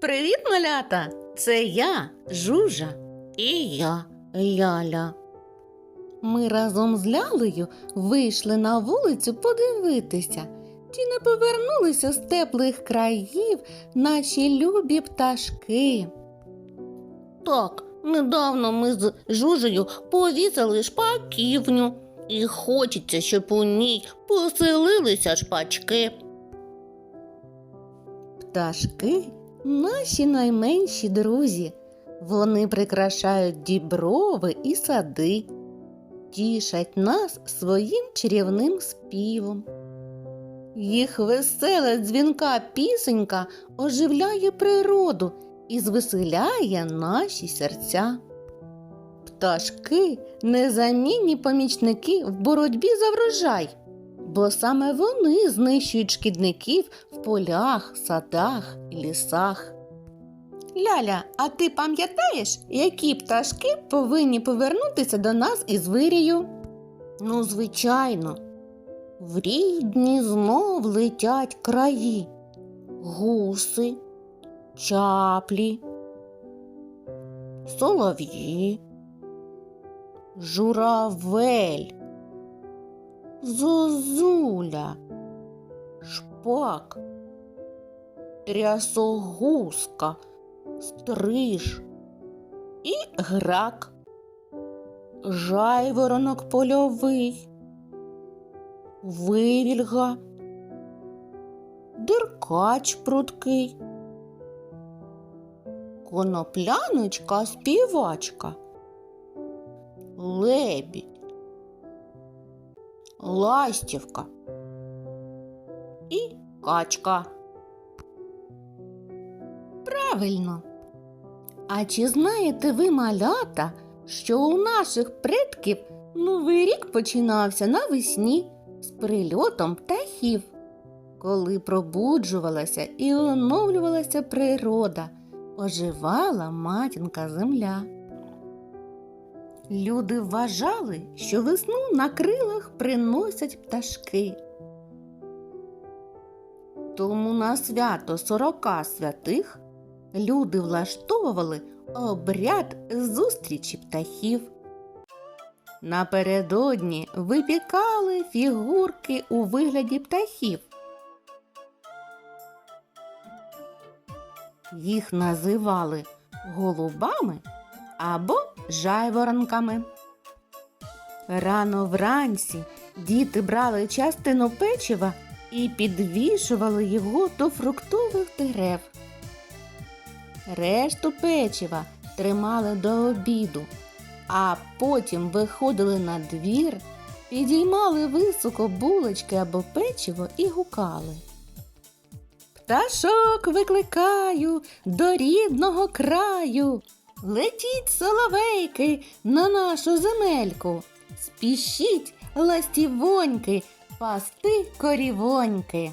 Привіт, малята! Це я, Жужа, і я, Ляля. Ми разом з Лялею вийшли на вулицю подивитися, чи не повернулися з теплих країв наші любі пташки. Так, недавно ми з Жужею повісили шпаківню, і хочеться, щоб у ній поселилися шпачки. Пташки наші найменші друзі. Вони прикрашають діброви і сади, тішать нас своїм чарівним співом. Їх весела дзвінка пісенька оживляє природу і звеселяє наші серця. Пташки незамінні помічники в боротьбі за врожай, бо саме вони знищують шкідників в полях, садах і лісах. Ляля, а ти пам'ятаєш, які пташки повинні повернутися до нас із вирію? Ну, звичайно, в рідні знов летять краї, гуси, чаплі, солов'ї, журавель, зозуля, шпак, трясогузка, стриж. І грак, жайворонок польовий, вивільга, деркач прудкий, конопляночка співачка, лебідь, ластівка і качка. Правильно. А чи знаєте ви, малята, що у наших предків новий рік починався навесні з прильотом птахів, коли пробуджувалася і оновлювалася природа, оживала матінка земля. Люди вважали, що весну на крилах приносять пташки. Тому на свято сорока святих люди влаштовували обряд зустрічі птахів. Напередодні випікали фігурки у вигляді птахів. Їх називали голубами або жайворонками. Рано вранці діти брали частину печива і підвішували його до фруктових дерев. Решту печива тримали до обіду, а потім виходили на двір, підіймали високо булочки або печиво і гукали. Пташок викликаю до рідного краю. Летіть соловейки на нашу земельку. Спішіть ластівоньки, пасти корівоньки.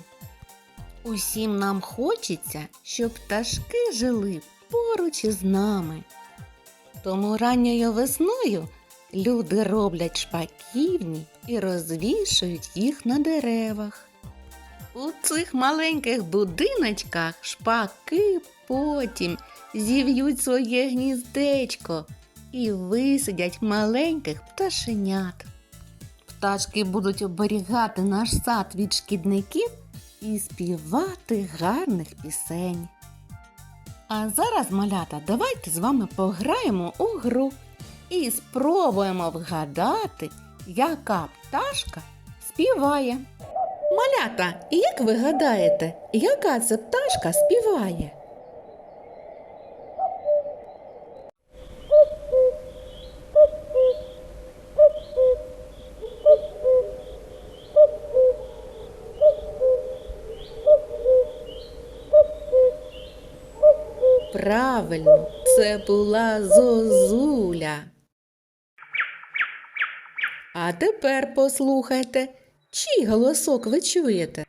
Усім нам хочеться, щоб пташки жили поруч із нами. Тому ранньою весною люди роблять шпаківні і розвішують їх на деревах. У цих маленьких будиночках шпаки потім зів'ють своє гніздечко і висидять маленьких пташенят. Пташки будуть оберігати наш сад від шкідників і співати гарних пісень. А зараз, малята, давайте з вами пограємо у гру і спробуємо вгадати, яка пташка співає. Малята, як ви гадаєте, яка це пташка співає? Правильно, це була зозуля. А тепер послухайте, чий голосок ви чуєте?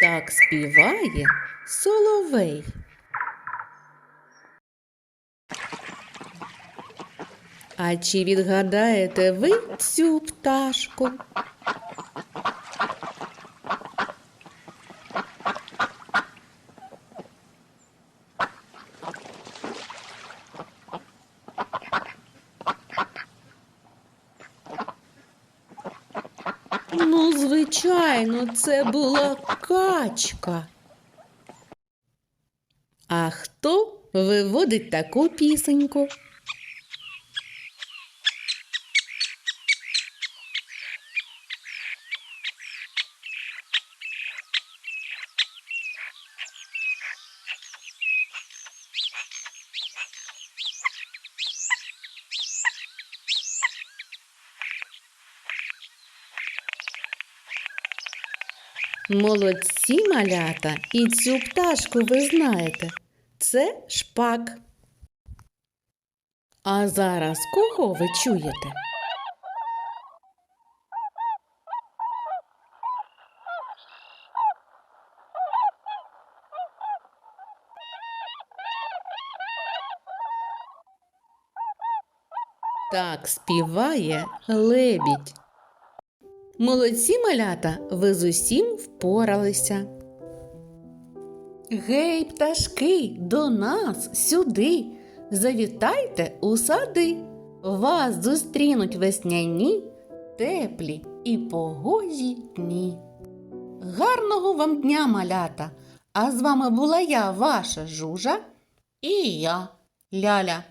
Так співає соловей. А чи відгадаєте ви цю пташку? Ну, звичайно, це була качка. А хто виводить таку пісеньку? Молодці малята, і цю пташку ви знаєте. Це шпак. А зараз кого ви чуєте? Так співає лебідь. Молодці малята, ви з усім впоралися. Гей, пташки, до нас сюди. Завітайте у сади. Вас зустрінуть весняні, теплі і погожі дні. Гарного вам дня, малята! А з вами була я, ваша жужа, і я, Ляля.